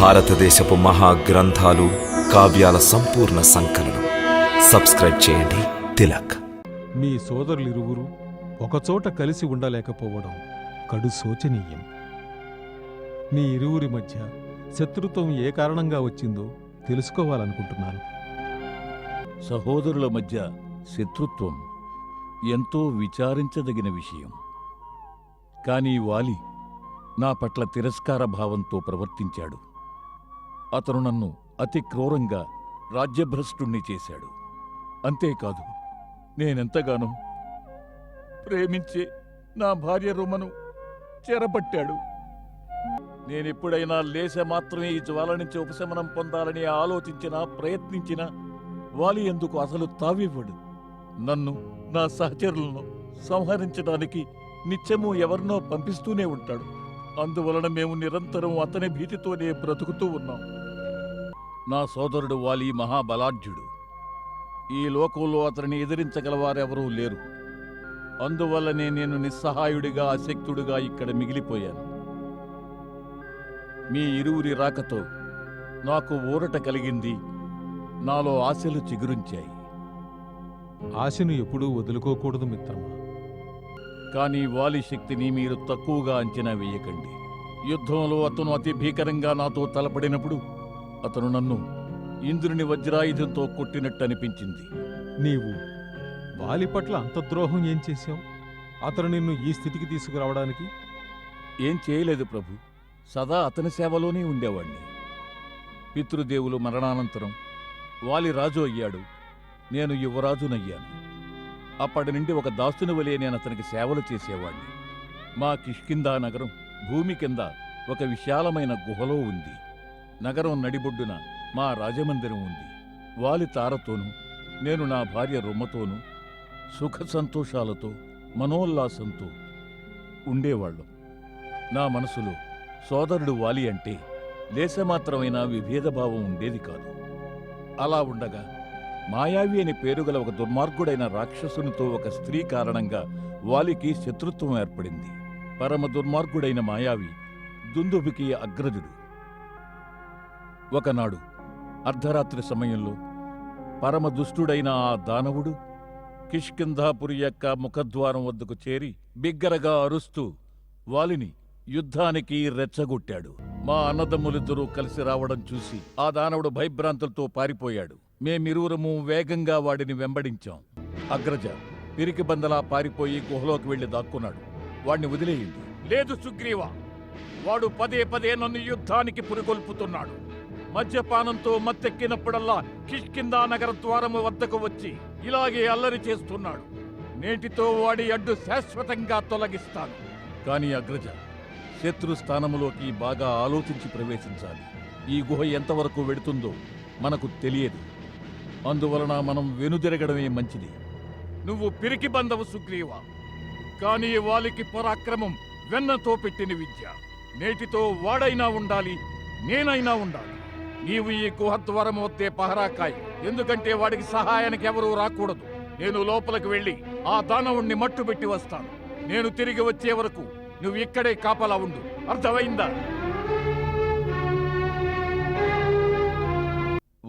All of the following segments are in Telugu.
భారతదేశపు మహాగ్రంథాలు కావ్యాల సంపూర్ణ సంకలనం. సబ్స్క్రైబ్ చేయండి. తిలక్. మీ సోదరులిరువురు ఒకచోట కలిసి ఉండలేకపోవడం కడు శోచనీయం. మీ ఇరువురి మధ్య శత్రుత్వం ఏ కారణంగా వచ్చిందో తెలుసుకోవాలనుకుంటున్నాను. సహోదరుల మధ్య శత్రుత్వం ఎంతో విచారించదగిన విషయం. కానీ వాలి నా పట్ల తిరస్కార భావంతో ప్రవర్తించాడు. అతను నన్ను అతి క్రూరంగా రాజ్యభ్రష్టుణ్ణి చేశాడు. అంతేకాదు నేనెంతగానో ప్రేమించే నా భార్య రుమను చెరపట్టాడు. నేనెప్పుడైనా లేశ మాత్రమే ఈ జ్వాల నుంచి ఉపశమనం పొందాలని ఆలోచించినా ప్రయత్నించినా వాలి ఎందుకు అసలు తావివ్వడు. నన్ను నా సహచరులను సంహరించడానికి నిత్యము ఎవరినో పంపిస్తూనే ఉంటాడు. అందువలన మేము నిరంతరం అతని భీతితోనే బ్రతుకుతూ ఉన్నాం. నా సోదరుడు వాలి మహాబలాఢ్యుడు. ఈ లోకంలో అతనిని ఎదిరించగలవారెవరూ లేరు. అందువల్లనే నేను నిస్సహాయుడిగా అశక్తుడిగా ఇక్కడ మిగిలిపోయాను. మీ ఇరువురి రాకతో నాకు ఊరట కలిగింది నాలో ఆశలు చిగురించాయి. ఆశను ఎప్పుడూ వదులుకోకూడదు మిత్రమా? కానీ వాలి శక్తిని మీరు తక్కువగా అంచనా వేయకండి. యుద్ధంలో అతను అతి భీకరంగా నాతో తలపడినప్పుడు అతను నన్ను ఇంద్రుని వజ్రాయుధంతో కొట్టినట్టు అనిపించింది నీవు వాలి పట్ల అంత ద్రోహం ఏం చేశావు? అతను నిన్ను ఈ స్థితికి తీసుకురావడానికి? ఏం చేయలేదు ప్రభు. సదా అతని సేవలోనే ఉండేవాణ్ణి. పితృదేవులు మరణానంతరం వాలి రాజు అయ్యాడు. నేను యువరాజునయ్యాను. అప్పటి నుండి ఒక దాస్తుని వలె నేను అతనికి సేవలు చేసేవాడిని మా కిష్కిందా నగరం భూమి కింద ఒక విశాలమైన గుహలో ఉంది. నగరం నడిబొడ్డున మా రాజమందిరం ఉంది. వాలి తారతోనూ నేను నా భార్య రొమ్మతోనూ సుఖ సంతోషాలతో మనోల్లాసంతో ఉండేవాళ్ళం. నా మనసులో సోదరుడు వాలి అంటే లేశమాత్రమైన విభేదభావం ఉండేది కాదు. అలా ఉండగా మాయావి అని పేరుగల ఒక దుర్మార్గుడైన రాక్షసునితో ఒక స్త్రీ కారణంగా వాలికి శత్రుత్వం ఏర్పడింది. పరమ దుర్మార్గుడైన మాయావి దుందుబికి అగ్రజుడు. ఒకనాడు అర్ధరాత్రి సమయంలో పరమ దుష్టుడైన ఆ దానవుడు కిష్కింధాపురి యొక్క ముఖద్వారం వద్దకు చేరి బిగ్గరగా అరుస్తూ వాలిని యుద్ధానికి రెచ్చగొట్టాడు. మా అన్నదమ్ములిద్దరూ కలిసి రావడం చూసి ఆ దానవుడు భయభ్రాంతులతో పారిపోయాడు. మేమిరువురము వేగంగా వాడిని వెంబడించాం. అగ్రజ పిరికి బందలా పారిపోయి గుహలోకి వెళ్ళి దాక్కున్నాడు. వాడిని వదిలేయండి. లేదు సుగ్రీవా. వాడు పదే పదే నన్ను యుద్ధానికి పురికొల్పుతున్నాడు. మద్యపానంతో మత్తెక్కినప్పుడల్లా కిష్కిందా నగర ద్వారము వద్దకు వచ్చి ఇలాగే అల్లరి చేస్తున్నాడు. నేటితో వాడి అడ్డు శాశ్వతంగా తొలగిస్తాను. కాని అగ్రజ శత్రు స్థానములోకి బాగా ఆలోచించి ప్రవేశించాలి. ఈ గుహ ఎంతవరకు వెడుతుందో మనకు తెలియదు. అందువలన మనం వెనుదిరగడమే మంచిది. నువ్వు పిరికి బంధవు సుగ్రీవా. కానీ వాలికి పరాక్రమం వెన్నతో పెట్టిన విద్య. నేటితో వాడైనా ఉండాలి నేనైనా ఉండాలి. నీవు ఈ గుహద్వారం వద్దే పహరాకాయ్. ఎందుకంటే వాడికి సహాయానికి ఎవరూ రాకూడదు. నేను లోపలికి వెళ్ళి ఆ దానవుణ్ణి మట్టుబెట్టి వస్తాను. నేను తిరిగి వచ్చే వరకు నువ్వు ఇక్కడే కాపలా ఉండు. అర్థమైందా?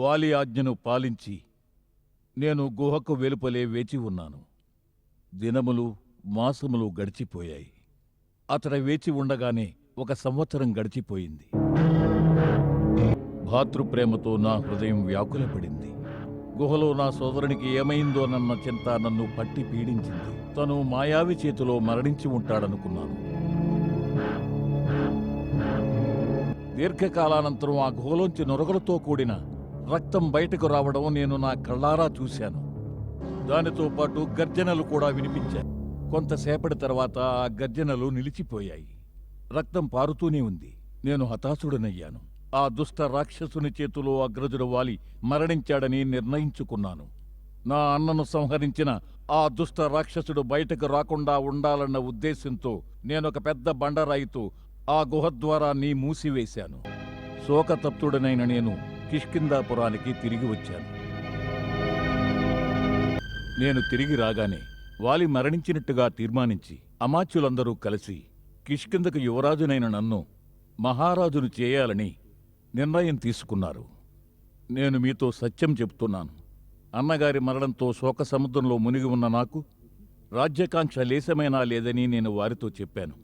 వాలి ఆజ్ఞను పాలించి నేను గుహకు వెలుపలే వేచి ఉన్నాను. దినములు మాసములు గడిచిపోయాయి. అతడ వేచి ఉండగానే ఒక సంవత్సరం గడిచిపోయింది. భాతృప్రేమతో నా హృదయం వ్యాకులపడింది. గుహలో నా సోదరునికి ఏమైందోనన్న చింత నన్ను పట్టి పీడించింది. తను మాయావి చేతిలో మరణించి ఉంటాడనుకున్నాను. దీర్ఘకాలానంతరం ఆ గుహలోంచి నొరగలతో కూడిన రక్తం బయటకు రావడం నేను నా కళ్ళారా చూశాను. దానితో పాటు గర్జనలు కూడా వినిపించాయి. కొంతసేపటి తర్వాత ఆ గర్జనలు నిలిచిపోయాయి. రక్తం పారుతూనే ఉంది. నేను హతాశుడనయ్యాను. ఆ దుష్ట రాక్షసుని చేతిలో అగ్రజుడు వాలి మరణించాడని నిర్ణయించుకున్నాను. నా అన్నను సంహరించిన ఆ దుష్ట రాక్షసుడు బయటకు రాకుండా ఉండాలన్న ఉద్దేశంతో నేనొక పెద్ద బండరాయితో ఆ గుహద్వారాన్ని మూసివేశాను. శోకతప్తుడనైన నేను కిష్కిందాపురానికి తిరిగి వచ్చాను. నేను తిరిగి రాగానే వాలి మరణించినట్టుగా తీర్మానించి అమాత్యులందరూ కలిసి కిష్కిందకు యువరాజునైన నన్ను మహారాజును చేయాలని నిర్ణయం తీసుకున్నారు. నేను మీతో సత్యం చెప్తున్నాను అన్నగారి మరణంతో శోక సముద్రంలో మునిగి ఉన్న నాకు రాజ్యకాంక్ష లేశమైనా లేదని నేను వారితో చెప్పాను.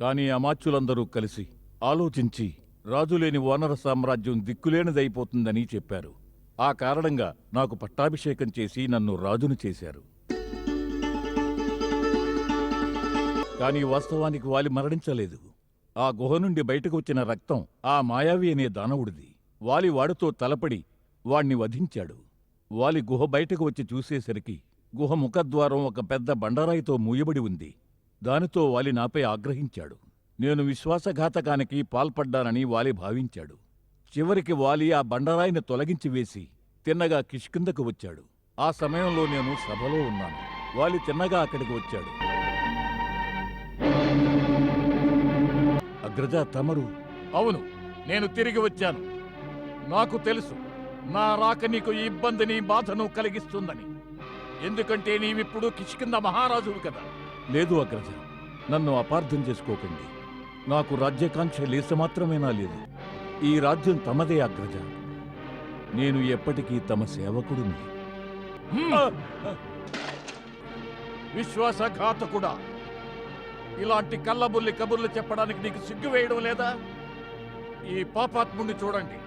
కానీ అమాత్యులందరూ కలిసి ఆలోచించి రాజులేని వానర సామ్రాజ్యం దిక్కులేనిదైపోతుందని చెప్పారు. ఆ కారణంగా నాకు పట్టాభిషేకం చేసి నన్ను రాజును చేశారు. కానీ వాస్తవానికి వాలి మరణించలేదు. ఆ గుహ నుండి బయటకు వచ్చిన రక్తం ఆ మాయావి అనే దానవుడిది. వాలి వాడితో తలపడి వాణ్ణి వధించాడు. వాలి గుహ బయటకు వచ్చి చూసేసరికి గుహ ముఖద్వారం ఒక పెద్ద బండరాయితో మూయబడి ఉంది. దానితో వాలి నాపై ఆగ్రహించాడు. నేను విశ్వాసఘాతకానికి పాల్పడ్డానని వాలి భావించాడు. చివరికి వాలి ఆ బండరాయిని తొలగించి వేసి తిన్నగా కిష్కిందకు వచ్చాడు. ఆ సమయంలో నేను సభలో ఉన్నాను. వాలి తిన్నగా అక్కడికి వచ్చాడు. అగ్రజ తమరు అవును నేను తిరిగి వచ్చాను. నాకు తెలుసు నా రాక నీకు ఈ ఇబ్బందిని బాధను కలిగిస్తుందని. ఎందుకంటే నీవిప్పుడు కిష్కింద మహారాజువు కదా. లేదు అగ్రజ నన్ను అపార్థం చేసుకోకండి. నాకు రాజ్యాకాంక్ష లేస మాత్రమేనా లేదు. ఈ రాజ్యం తమదే అగ్రజ. నేను ఎప్పటికీ తమ సేవకుడిని. విశ్వాసఘాతకుడా ఇలాంటి కళ్ళబుల్లి కబుర్లు చెప్పడానికి నీకు సిగ్గు వేయడం లేదా? ఈ పాపాత్ముడిని చూడండి.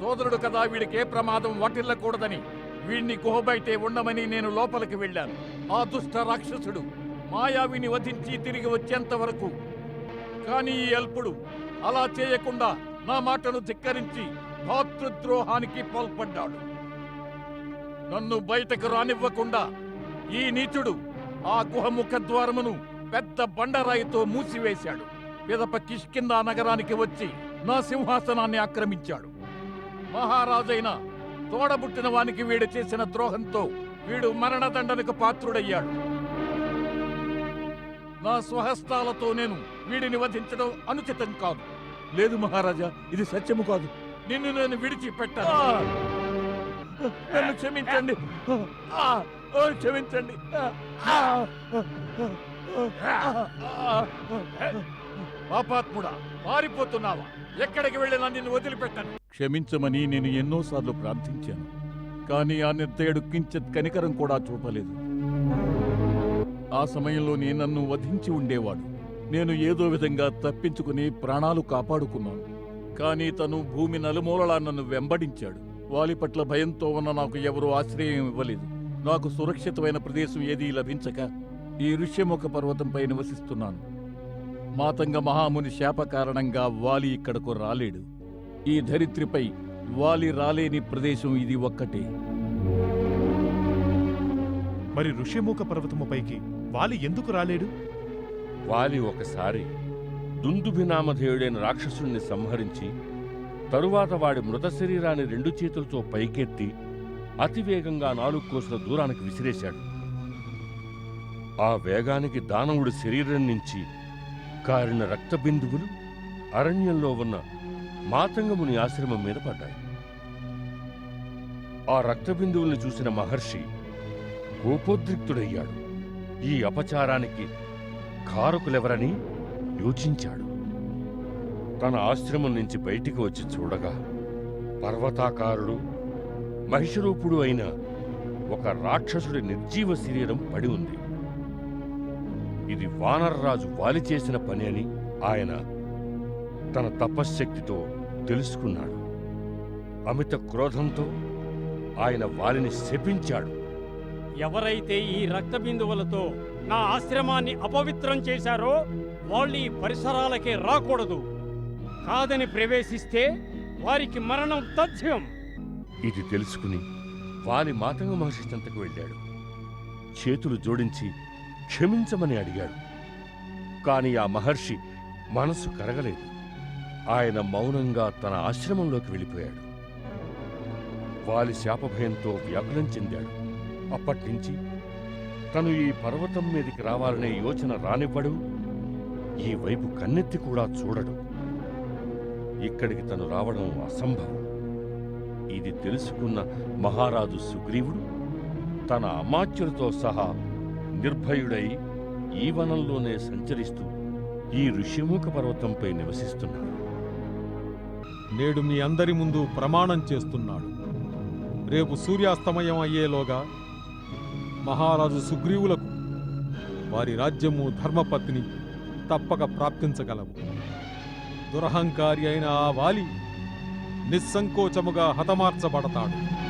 సోదరుడు కదా వీడికి ఏ ప్రమాదం వాటిల్లకూడదని. వీణ్ణి గుహ బయటే ఉండమని నేను లోపలికి వెళ్ళాను. ఆ దుష్ట రాక్షసుడు మాయావిని వధించి తిరిగి వచ్చేంత వరకు కానీ ఈ అల్పుడు అలా చేయకుండా నా మాటను ధిక్కరించి భాతృద్రోహానికి పాల్పడ్డాడు. నన్ను బయటకు రానివ్వకుండా ఈ నీచుడు ఆ గుహ ముఖద్వారమును పెద్ద బండరాయితో మూసివేశాడు. పిదప కిష్కింద నగరానికి వచ్చి నా సింహాసనాన్ని ఆక్రమించాడు. మహారాజైన తోడబుట్టిన వానికి వీడు చేసిన ద్రోహంతో వీడు మరణదండనకు పాత్రుడయ్యాడు. నా స్వహస్తాలతో నేను వీడిని వధించడం అనుచితం కాదు. లేదు మహారాజా ఇది సత్యము కాదు. నిన్ను నేను విడిచిపెట్టాను. నన్ను క్షమించండి. క్షమించండి. పాపాత్ముడా పారిపోతున్నావా? ఎక్కడికి వెళ్ళినా నిన్ను వదిలిపెట్టాను. క్షమించమని నేను ఎన్నోసార్లు ప్రార్థించాను. కానీ ఆ నిర్దయుడు కించిత్ కనికరం కూడా చూపలేదు. ఆ సమయంలోనే నన్ను వధించి ఉండేవాడు. నేను ఏదో విధంగా తప్పించుకుని ప్రాణాలు కాపాడుకున్నాను. కానీ తను భూమి నలుమూలలా నన్ను వెంబడించాడు. వాలి పట్ల భయంతో ఉన్న నాకు ఎవరూ ఆశ్రయం ఇవ్వలేదు. నాకు సురక్షితమైన ప్రదేశం ఏదీ లభించక ఈ ఋష్యముఖ పర్వతంపై నివసిస్తున్నాను. మాతంగ మహాముని శాప కారణంగా వాలి ఇక్కడకు రాలేడు. ఈ ధరిత్రిపై వాలి రాలేని ప్రదేశం ఇది ఒక్కటే. మరి ఋషిముఖ పర్వతముపైకి వాలి ఎందుకు రాలేడు? వాలి ఒకసారి దుందుభినామధేయుడైన రాక్షసుణ్ణి సంహరించి తరువాత వాడి మృత శరీరాన్ని రెండు చేతులతో పైకెత్తి అతివేగంగా నాలుగు కోసుల దూరానికి విసిరేశాడు. ఆ వేగానికి దానవుడి శరీరం నుంచి కారిన రక్త బిందువులు అరణ్యంలో ఉన్న మాతంగముని ఆశ్రమం మీద పడ్డాయి. ఆ రక్త బిందువుల్ని చూసిన మహర్షి కోపోద్రిక్తుడయ్యాడు. ఈ అపచారానికి కారకులెవరని యోచించాడు. తన ఆశ్రమం నుంచి బయటికి వచ్చి చూడగా పర్వతాకారుడు మహిషరూపుడు అయిన ఒక రాక్షసుడి నిర్జీవ శరీరం పడి ఉంది. ఇది వానరరాజు వాలి చేసిన పని అని ఆయన తన తపశ్శక్తితో తెలుసుకున్నాడు. అమిత క్రోధంతో ఆయన వాలిని శపించాడు. ఎవరైతే ఈ రక్త బిందువులతో నా ఆశ్రమాన్ని అపవిత్రం చేశారో వాళ్ళు ఈ పరిసరాలకే రాకూడదు. కాదని ప్రవేశిస్తే వారికి మరణం తథ్యం. ఇది తెలుసుకుని వాలి మాతంగ మహర్షి చెంతకు వెళ్ళాడు. చేతులు జోడించి క్షమించమని అడిగాడు. కాని ఆ మహర్షి మనసు కరగలేదు. ఆయన మౌనంగా తన ఆశ్రమంలోకి వెళ్ళిపోయాడు. వాలి శాపభయంతో వ్యాకులం చెందాడు. అప్పట్నుంచి తను ఈ పర్వతం మీదకి రావాలనే యోచన రానివ్వడు ఈ వైపు కన్నెత్తి కూడా చూడడు. ఇక్కడికి తను రావడం అసంభవం. ఇది తెలుసుకున్న మహారాజు సుగ్రీవుడు తన అమాత్యులతో సహా నిర్భయుడై ఈ వనంలోనే సంచరిస్తూ ఈ ఋషిముఖ పర్వతంపై నివసిస్తున్నాడు. నేడు మీ అందరి ముందు ప్రమాణం చేస్తున్నాడు. రేపు సూర్యాస్తమయం అయ్యేలోగా మహారాజు సుగ్రీవులకు వారి రాజ్యము ధర్మపత్ని తప్పక ప్రాప్తించగలవు. దురహంకారి అయిన ఆ వాలి నిస్సంకోచముగా హతమార్చబడతాడు.